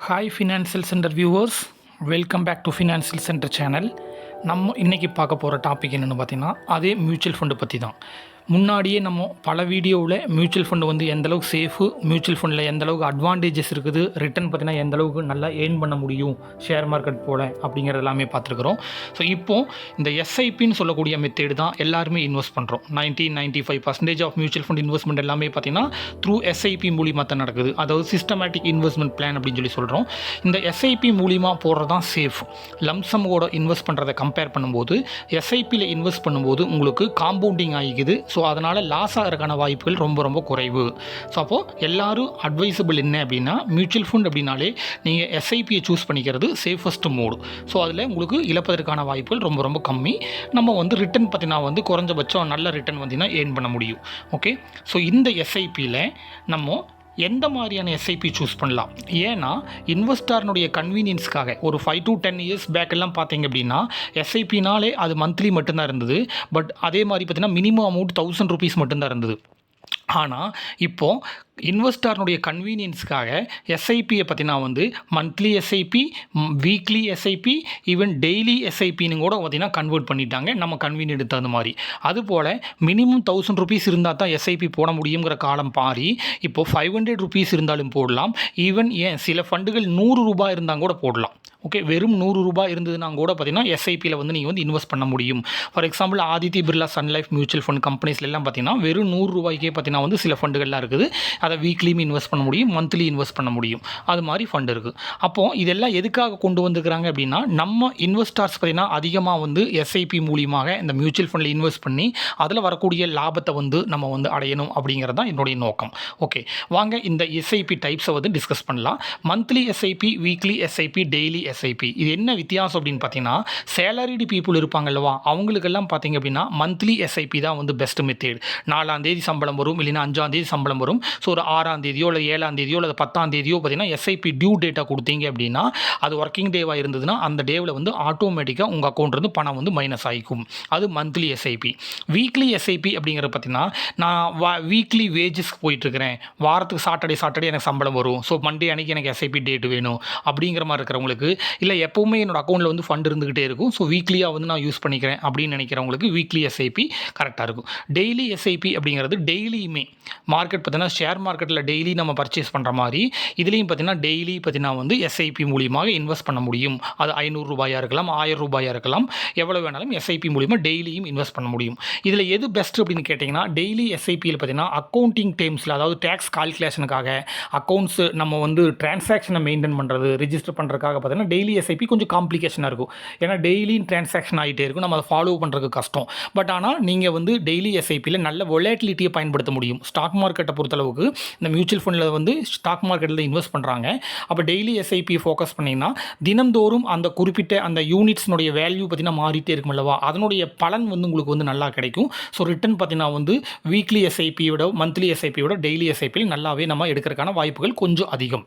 Hi financial centre viewers welcome back to financial centre channel நம்ம இன்றைக்கி பார்க்க போகிற டாபிக் என்னென்னு பார்த்தீங்கன்னா அதே மியூச்சுவல் ஃபண்டு பற்றி தான் முன்னாடியே நம்ம பல வீடியோவில் மியூச்சுவல் ஃபண்டு வந்து எந்த அளவுக்கு சேஃபு மியூச்சுவல் ஃபண்டில் எந்தளவுக்கு அட்வான்டேஜஸ் இருக்குது ரிட்டர்ன் பார்த்தீங்கன்னா எந்தளவுக்கு நல்லா ஏர்ன் பண்ண முடியும் ஷேர் மார்க்கெட் போல் அப்படிங்கிறது எல்லாமே பார்த்துருக்குறோம். ஸோ இப்போது இந்த எஸ்ஐபின்னு சொல்லக்கூடிய மெத்தேடு தான் எல்லாருமே இன்வெஸ்ட் பண்ணுறோம் ninety ninety five percentage of mutual fund investment எல்லாமே பார்த்தீங்கன்னா த்ரூ எஸ்ஐபி மூலியமாக தான் நடக்குது. அதாவது சிஸ்டமேட்டிக் இன்வெஸ்ட்மெண்ட் பிளான் அப்படின்னு சொல்லி சொல்கிறோம் இந்த எஸ்ஐபி மூலியமாக போடுறது தான் சேஃப் லம்சமோட இன்வெஸ்ட் பண்ணுறதை கம்பேர் பண்ணும்போது எஸ்ஐபியில் இன்வெஸ்ட் பண்ணும்போது உங்களுக்கு காம்பவுண்டிங் ஆகிக்குது ஸோ அதனால் லாஸ் ஆகிறதுக்கான வாய்ப்புகள் ரொம்ப ரொம்ப குறைவு. ஸோ அப்போது எல்லாரும் அட்வைசபிள் என்ன அப்படின்னா மியூச்சுவல் ஃபண்ட் அப்படின்னாலே நீங்கள் எஸ்ஐபியை சூஸ் பண்ணிக்கிறது சேஃபஸ்ட் மோடு ஸோ அதில் உங்களுக்கு இழப்பதற்கான வாய்ப்புகள் ரொம்ப ரொம்ப கம்மி. நம்ம வந்து ரிட்டர்ன் பார்த்தீங்கன்னா வந்து குறைஞ்சபட்சம் நல்ல ரிட்டர்ன் வந்தீங்கன்னா ஏர்ன் பண்ண முடியும். ஓகே ஸோ இந்த எஸ்ஐபியில் நம்ம எந்த மாதிரியான எஸ்ஐபி சூஸ் பண்ணலாம்? ஏன்னா இன்வெஸ்டார்னுடைய கன்வீனியன்ஸ்க்காக ஒரு ஃபைவ் டு டென் இயர்ஸ் பேக்கெல்லாம் பார்த்தீங்க அப்படின்னா எஸ்ஐபினாலே அது மந்த்லி மட்டும்தான் இருந்தது. பட் அதே மாதிரி பார்த்தீங்கன்னா மினிமம் அமௌண்ட் தௌசண்ட் ருபீஸ் மட்டும்தான் இருந்தது. ஆனால் இப்போது இன்வெஸ்டர்னுடைய கன்வீனியன்ஸ்க்காக எஸ்ஐபியை பற்றினா வந்து monthly SIP weekly SIP even daily எஸ்ஐபின்னு கூட பார்த்தீங்கன்னா கன்வெர்ட் பண்ணிட்டாங்க. நம்ம கன்வீனியன்ட் தகுந்த மாதிரி. அதுபோல் மினிமம் தௌசண்ட் ருபீஸ் இருந்தால் தான் எஸ்ஐபி போட முடியுங்கிற காலம் பாரி இப்போது ஃபைவ் ஹண்ட்ரட் ருபீஸ் இருந்தாலும் போடலாம். ஈவன் ஏன் சில ஃபண்டுகள் நூறு ரூபாய் இருந்தால் கூட போடலாம். ஓகே வெறும் நூறு ரூபாய் இருந்ததுன்னா கூட பார்த்தீங்கன்னா எஸ்ஐபியில் வந்து நீங்கள் வந்து இன்வெஸ்ட் பண்ண முடியும். For example Aditya Birla Sun Life mutual fund கம்பெனிஸ்ல எல்லாம் பார்த்தீங்கன்னா வெறும் நூறு ரூபாய்க்கே பார்த்தீங்கன்னா வந்து சில ஃபண்டுகள்லாம் இருக்குது. அதை வீக்லியும் இன்வெஸ்ட் பண்ண முடியும் மந்த்லி இன்வெஸ்ட் பண்ண முடியும். அது மாதிரி ஃபண்ட் இருக்குது அப்போது இதெல்லாம் எதுக்காக கொண்டு வந்துக்கிறாங்க அப்படின்னா நம்ம இன்வெஸ்டர்ஸ் பார்த்தீங்கன்னா அதிகமாக வந்து எஸ்ஐபி மூலியமாக இந்த மியூச்சுவல் ஃபண்டில் இன்வெஸ்ட் பண்ணி அதில் வரக்கூடிய லாபத்தை வந்து நம்ம வந்து அடையணும் அப்படிங்கிறது தான் என்னுடைய நோக்கம். ஓகே வாங்க இந்த எஸ்ஐபி டைப்ஸை வந்து டிஸ்கஸ் பண்ணலாம். Monthly SIP weekly SIP daily SIP இது என்ன வித்தியாசம் அப்படின்னு பார்த்தீங்கன்னா சேலரிடு பீப்புள் இருப்பாங்க அல்லவா? அவங்களுக்கெல்லாம் பார்த்தீங்க அப்படின்னா மந்த்லி எஸ்ஐபி தான் வந்து பெஸ்ட் மெத்தேட் நாலாம் தேதி சம்பளம் வரும் இல்லைன்னா அஞ்சாம் தேதி சம்பளம் வரும். ஸோ ஒரு ஆறாம் தேதியோ இல்லை ஏழாம் தேதியோ இல்லை பத்தாம் தேதியோ பார்த்தீங்கன்னா எஸ்ஐபி டியூ டேட்டா கொடுத்தீங்க அப்படின்னா அது ஒர்க்கிங் டேவாக இருந்ததுன்னா அந்த டேவில் வந்து ஆட்டோமேட்டிக்காக உங்கள் அக்கௌண்ட்லேருந்து பணம் வந்து மைனஸ் ஆகிக்கும் அது மந்த்லி எஸ்ஐபி வீக்லி எஸ்ஐபி அப்படிங்கிறத பார்த்தீங்கன்னா நான் வா வீக்லி வேஜஸ்க்கு போயிட்டுருக்கிறேன். வாரத்துக்கு சாட்டர்டே சாட்டர்டே எனக்கு சம்பளம் வரும். ஸோ மண்டே அன்றைக்கி எனக்கு எஸ்ஐபி டேட் வேணும். அப்படிங்கிற மாதிரி இருக்கிறவங்களுக்கு இல்லை எப்போவுமே என்னோடய அக்கௌண்ட்டில் வந்து ஃபண்ட் இருந்துக்கிட்டே இருக்கும். ஸோ வீக்லியாக வந்து நான் யூஸ் பண்ணிக்கிறேன் அப்படின்னு நினைக்கிறவங்களுக்கு வீக்லி எஸ்ஐபி கரெக்டாக இருக்கும். டெய்லி எஸ்ஐபி அப்படிங்கிறது டெய்லியுமே மார்க்கெட் பார்த்தீங்கன்னா ஷேர் மார்க்கெட்டில் டெய்லி நம்ம பர்ச்சேஸ் பண்ணுற மாதிரி இதுலேயும் பார்த்தீங்கன்னா டெய்லி பார்த்தீங்கன்னா வந்து எஸ்ஐபி மூலியமாக இன்வெஸ்ட் பண்ண முடியும். அது ஐநூறு ரூபாயாக இருக்கலாம் ஆயிரம் ரூபாயாக இருக்கலாம் எவ்வளோ வேணாலும் எஸ்ஐபி மூலியமாக டெய்லியும் இன்வெஸ்ட் பண்ண முடியும். இதில் எது பெஸ்ட் அப்படின்னு கேட்டிங்கன்னா டெய்லி எஸ்ஐபியில் பார்த்தீங்கன்னா அக்கௌண்டிங் டைம்ஸில் அதாவது டேக்ஸ் கால்குலேஷனுக்காக அக்கௌண்ட்ஸ் நம்ம வந்து டிரான்சாக்ஷனை மெயின்டைன் பண்ணுறது ரிஜிஸ்டர் பண்ணுறதுக்காக பார்த்தீங்கன்னா டெய்லி எஸ்ஐபி கொஞ்சம் காம்ப்ளிகேஷனாக இருக்கும். ஏன்னா டெய்லி டிரான்சாக்ஷன் ஆகிட்டே இருக்கும். நம்ம அதை ஃபாலோ பண்ணுறதுக்கு கஷ்டம். பட் ஆனால் நீங்கள் வந்து டெய்லி எஸ்ஐபியில் நல்ல ஒலேட்டிலிட்டியை பயன்படுத்த முடியும். ஸ்டாக் மார்க்கெட்டை பொறுத்தளவுக்கு இந்த மியூச்சுவல் ஃபண்டில் வந்து ஸ்டாக் மார்க்கெட்டில் இன்வெஸ்ட் பண்ணுறாங்க அப்போ டெய்லி எஸ்ஐபி ஃபோக்கஸ் பண்ணிங்கன்னா தினந்தோறும் அந்த குறிப்பிட்ட அந்த யூனிட்ஸ்னுடைய வேல்யூ பார்த்தீங்கன்னா மாறிட்டே இருக்கும் அல்லவா? அதனுடைய பலன் வந்து உங்களுக்கு வந்து நல்லா கிடைக்கும். ஸோ ரிட்டன் பார்த்தீங்கன்னா வந்து வீக்லி எஸ்ஐபியோட மந்த்லி எஸ்ஐபியோட டெய்லி எஸ்ஐபியில் நல்லாவே நம்ம எடுக்கிறதுக்கான வாய்ப்புகள் கொஞ்சம் அதிகம்.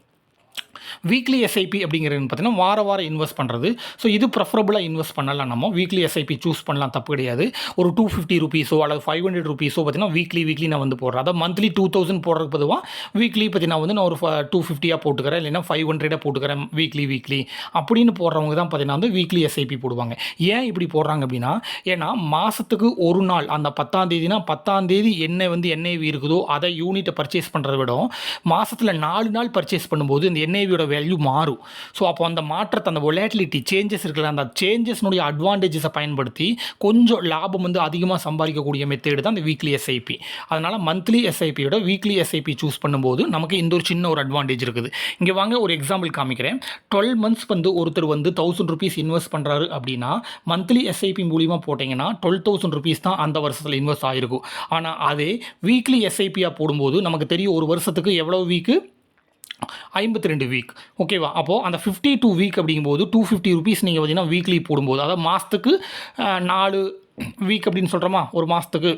வீக்லி எஸ்ஐபி அப்படிங்கிறது பார்த்தீங்கன்னா வார வாரம் இன்வெஸ்ட் பண்ணுறது ஸோ இது ப்ரெஃபரபுளாக இன்வெஸ்ட் பண்ணலாம் நம்ம. வீக்லி எஸ்ஐபி சூஸ் பண்ணலாம் தப்பு கிடையாது. ஒரு டூ ஃபிஃப்டி ருபீஸோ அல்லது ஃபைவ் ஹண்ட்ரட் ருபீஸோ பார்த்தீங்கன்னா வீக்லி வீக்லி நான் வந்து போடுறேன். அதாவது மந்த்லி டூ தௌசண்ட் போடுறதுக்கு பொதுவாக வீக்லி பார்த்தீங்கன்னா வந்து நான் ஒரு டூ ஃபிஃப்டியாக போட்டுக்கிறேன். இல்லைன்னா ஃபைவ் ஹண்ட்ரடாக போட்டுக்கிறேன் வீக்லி வீக்லி அப்படின்னு போடுறவங்க தான் பார்த்தீங்கன்னா வந்து வீக்லி எஸ்ஐபி போடுவாங்க. ஏன் இப்படி போடுறாங்க அப்படின்னா ஏன்னா மாதத்துக்கு ஒரு நாள் அந்த பத்தாம் தேதினா பத்தாம் தேதி என்ன வந்து என்ஐவி இருக்குதோ அதை யூனிட்டை பர்ச்சேஸ் பண்ணுறத விட மாதத்தில் நாலு நாள் பர்ச்சேஸ் பண்ணும்போது இந்த என்ஐவியோட வேல்யூ மாறும். ஸோ அப்போ அந்த மாற்றத்தை அந்த ஒலேட்டிலிட்டி சேஞ்சஸ் இருக்குல்ல அந்த சேஞ்சஸ்னுடைய அட்வான்டேஜஸை பயன்படுத்தி கொஞ்சம் லாபம் வந்து அதிகமாக சம்பாதிக்கக்கூடிய மெத்தேடு தான் இந்த வீக்லி எஸ்ஐபி அதனால் மந்த்லி எஸ்ஐபியோட வீக்லி எஸ்ஐபி சூஸ் பண்ணும்போது நமக்கு இந்த ஒரு சின்ன ஒரு அட்வான்டேஜ் இருக்குது. இங்கே வாங்க ஒரு எக்ஸாம்பிள் காமிக்கிறேன். டுவெல் மந்த்ஸ் வந்து ஒருத்தர் வந்து தௌசண்ட் ருபீஸ் இன்வெஸ்ட் பண்ணுறாரு அப்படின்னா மந்த்லி எஸ்ஐபி மூலியமாக போட்டிங்கன்னா டுவெல் தௌசண்ட் ருபீஸ் தான் அந்த வருஷத்தில் இன்வெஸ்ட் ஆகிருக்கும் ஆனால் அதே வீக்லி எஸ்ஐபியாக போடும்போது நமக்கு தெரியும் ஒரு வருஷத்துக்கு எவ்வளோ வீக்கு ஐம்பத்தி ரெண்டு வீக் ஓகேவா அப்போது அந்த ஃபிஃப்டி டூ வீக் அப்படிங்கும்போது டூ ஃபிஃப்டி ருபீஸ் நீங்கள் பார்த்தீங்கன்னா வீக்லி போடும்போது அதாவது மாதத்துக்கு நாலு வீக் அப்படின்னு சொல்கிறோமா ஒரு மாதத்துக்கு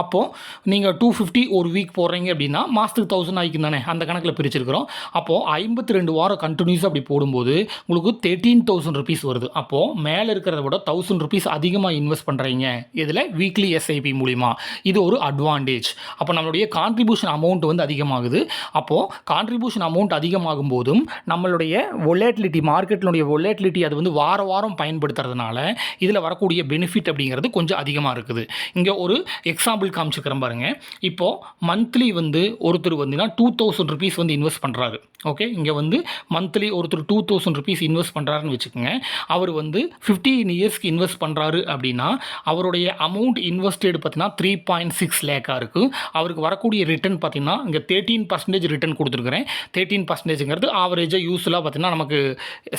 அப்போது நீங்கள் டூ ஃபிஃப்டி ஒரு வீக் போடுறீங்க அப்படின்னா மாதத்துக்கு தௌசண்ட் ஆகிக்கும் தானே? அந்த கணக்கில் பிரிச்சிருக்கிறோம். அப்போது ஐம்பத்தி ரெண்டு வாரம் கண்டினியூஸாக அப்படி போடும்போது உங்களுக்கு தேர்ட்டீன் தௌசண்ட் ருபீஸ் வருது. அப்போது மேலே இருக்கிறத விட தௌசண்ட் ருபீஸ் அதிகமாக இன்வெஸ்ட் பண்ணுறீங்க இதில் வீக்லி எஸ்ஐபி மூலிமா இது ஒரு அட்வான்டேஜ் அப்போ நம்மளுடைய கான்ட்ரிபியூஷன் அமௌண்ட் வந்து அதிகமாகுது. அப்போது கான்ட்ரிபியூஷன் அமௌண்ட் அதிகமாகும் போதும் நம்மளுடைய ஒலேட்டிலிட்டி மார்க்கெட்டினுடைய ஒலேட்டிலிட்டி அது வந்து வார வாரம் பயன்படுத்துறதுனால இதில் வரக்கூடிய பெனிஃபிட் அப்படிங்கிறது கொஞ்சம் அதிகமாக இருக்குது. இங்கே ஒரு எக்ஸாம்பிள் காமிச்சுக்கிறேன் பாருங்க. இப்போது மந்த்லி வந்து ஒருத்தர் வந்துன்னா டூ தௌசண்ட் ருபீஸ் வந்து இன்வெஸ்ட் பண்ணுறாரு ஓகே இங்கே வந்து மந்த்லி ஒருத்தர் டூ தௌசண்ட் ருபீஸ் இன்வெஸ்ட் பண்ணுறாருன்னு வச்சுக்கோங்க. அவர் வந்து ஃபிஃப்டீன் இயர்ஸ்க்கு இன்வெஸ்ட் பண்ணுறாரு அப்படின்னா அவருடைய அமௌண்ட் இன்வெஸ்டட் பார்த்தீங்கன்னா த்ரீ பாயிண்ட் சிக்ஸ் லேக்காக இருக்குது அவருக்கு வரக்கூடிய ரிட்டர்ன் பார்த்தீங்கன்னா இங்கே தேர்ட்டீன் பர்சன்டேஜ் ரிட்டர்ன் கொடுத்துருக்குறேன். தேர்ட்டீன் பர்சன்டேஜுங்கிறது ஆவரேஜாக யூஸ்ஃபுல்லாக பார்த்தீங்கன்னா நமக்கு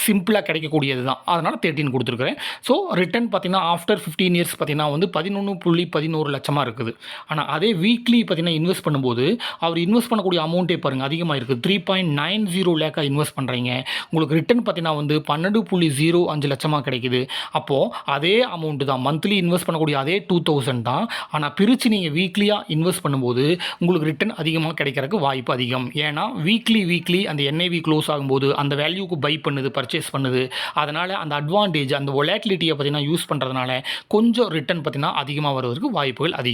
சிம்பிளாக கிடைக்கக்கூடியது தான் அதனால் தேர்ட்டின் கொடுத்துருக்குறேன். ஸோ ரிட்டர்ன் பார்த்தீங்கன்னா ஆஃப்டர் ஃபிஃப்டீன் இயர்ஸ் பார்த்தீங்கன்னா வந்து பதினொன்று புள்ளி பதினோரு லட்சமாக இருக்குது. ஆனால் அதே வீக்லி பார்த்தீங்கன்னா இன்வெஸ்ட் பண்ணும்போது அவர் இன்வெஸ்ட் பண்ணக்கூடிய அமௌண்ட்டே பாருங்கள் அதிகமாக இருக்குது த்ரீ பாயிண்ட் நைன் ஜீரோ லேக்காக இன்வெஸ்ட் பண்ணுறீங்க உங்களுக்கு ரிட்டர்ன் பார்த்தீங்கன்னா வந்து பன்னெண்டு புள்ளி ஜீரோ அஞ்சு லட்சமாக கிடைக்குது. அப்போது அதே அமௌண்ட்டு தான். மந்த்லி இன்வெஸ்ட் பண்ணக்கூடிய அதே டூ தௌசண்ட் தான். ஆனால் பிரித்து நீங்கள் வீக்லியாக இன்வெஸ்ட் பண்ணும்போது உங்களுக்கு ரிட்டர்ன் அதிகமாக கிடைக்கிறதுக்கு வாய்ப்பு அதிகம். ஏன்னா வீக்லி வீக்லி அந்த என்ஐவி க்ளோஸ் ஆகும்போது அந்த வேல்யூக்கு பை பண்ணுது பர்ச்சேஸ் பண்ணுது. அதனால் அந்த அட்வான்டேஜ் அந்த ஒலாட்டிலிட்டியை பார்த்தீங்கன்னா யூஸ் பண்ணுறதுனால கொஞ்சம் ரிட்டர்ன் பார்த்திங்கன்னா அதிகமாக வருவதற்கு வாய்ப்புகள் அதிகம்.